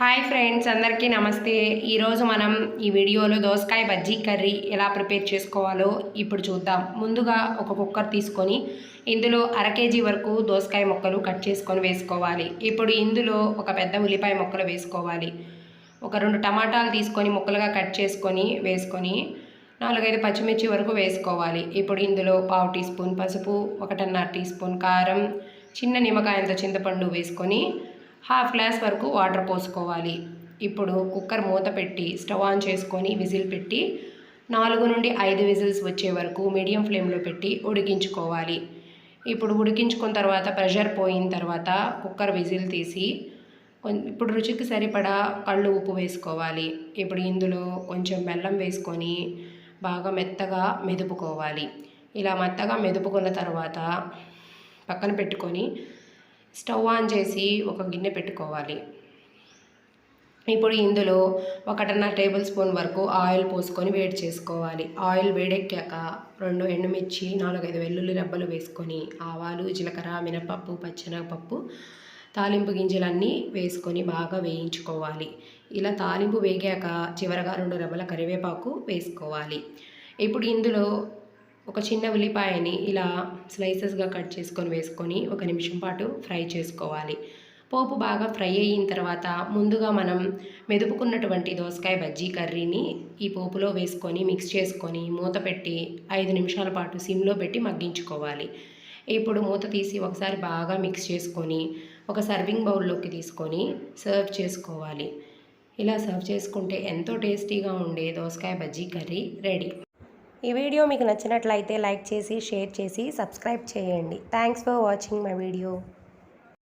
Hi friends అందరికీ నమస్తే. ఈరోజు మనం ఈ వీడియోలో దోసకాయ బజ్జీ కర్రీ ఎలా ప్రిపేర్ చేసుకోవాలో ఇప్పుడు చూద్దాం. ముందుగా ఒక కుక్కర్ తీసుకొని ఇందులో అర కేజీ వరకు దోసకాయ ముక్కలు కట్ చేసుకొని వేసుకోవాలి. ఇప్పుడు ఇందులో ఒక పెద్ద ఉల్లిపాయ ముక్కలు వేసుకోవాలి. ఒక రెండు టమాటాలు తీసుకొని ముక్కలుగా కట్ చేసుకొని వేసుకొని నాలుగైదు పచ్చిమిర్చి వరకు వేసుకోవాలి. ఇప్పుడు ఇందులో పావు టీ స్పూన్ పసుపు ఒకటిన్నర టీ స్పూన్ కారం చిన్న నిమ్మకాయంత చింతపండు వేసుకొని హాఫ్ గ్లాస్ వరకు వాటర్ పోసుకోవాలి. ఇప్పుడు కుక్కర్ మూత పెట్టి స్టవ్ ఆన్ చేసుకొని విజిల్ పెట్టి నాలుగు నుండి ఐదు విజిల్స్ వచ్చే వరకు మీడియం ఫ్లేమ్లో పెట్టి ఉడికించుకోవాలి. ఇప్పుడు ఉడికించుకున్న తర్వాత ప్రెషర్ పోయిన తర్వాత కుక్కర్ విజిల్ తీసి ఇప్పుడు రుచికి సరిపడా కళ్ళు ఉప్పు వేసుకోవాలి. ఇప్పుడు ఇందులో కొంచెం బెల్లం వేసుకొని బాగా మెత్తగా మెదుపుకోవాలి. ఇలా మెత్తగా మెదుపుకున్న తర్వాత పక్కన పెట్టుకొని స్టవ్ ఆన్ చేసి ఒక గిన్నె పెట్టుకోవాలి. ఇప్పుడు ఇందులో ఒకటిన్నర టేబుల్ స్పూన్ వరకు ఆయిల్ పోసుకొని వేడి చేసుకోవాలి. ఆయిల్ వేడెక్కాక రెండు ఎండుమిర్చి నాలుగైదు వెల్లుల్లి రెబ్బలు వేసుకొని ఆవాలు జీలకర్ర మినపప్పు పచ్చెనగపప్పు తాలింపు గింజలన్నీ వేసుకొని బాగా వేయించుకోవాలి. ఇలా తాలింపు వేగాక చివరగా రెండు రెబ్బల కరివేపాకు వేసుకోవాలి. ఇప్పుడు ఇందులో ఒక చిన్న ఉల్లిపాయని ఇలా స్లైసెస్గా కట్ చేసుకొని వేసుకొని ఒక నిమిషం పాటు ఫ్రై చేసుకోవాలి. పోపు బాగా ఫ్రై అయిన తర్వాత ముందుగా మనం మెదుపుకున్నటువంటి దోసకాయ బజ్జీ కర్రీని ఈ పోపులో వేసుకొని మిక్స్ చేసుకొని మూత పెట్టి ఐదు నిమిషాల పాటు సిమ్లో పెట్టి మగ్గించుకోవాలి. ఇప్పుడు మూత తీసి ఒకసారి బాగా మిక్స్ చేసుకొని ఒక సర్వింగ్ బౌల్లోకి తీసుకొని సర్వ్ చేసుకోవాలి. ఇలా సర్వ్ చేసుకుంటే ఎంతో టేస్టీగా ఉండే దోసకాయ బజ్జీ కర్రీ రెడీ. ఈ వీడియో మీకు నచ్చినట్లయితే లైక్ చేసి షేర్ చేసి సబ్స్క్రైబ్ చేయండి. Thanks for watching my video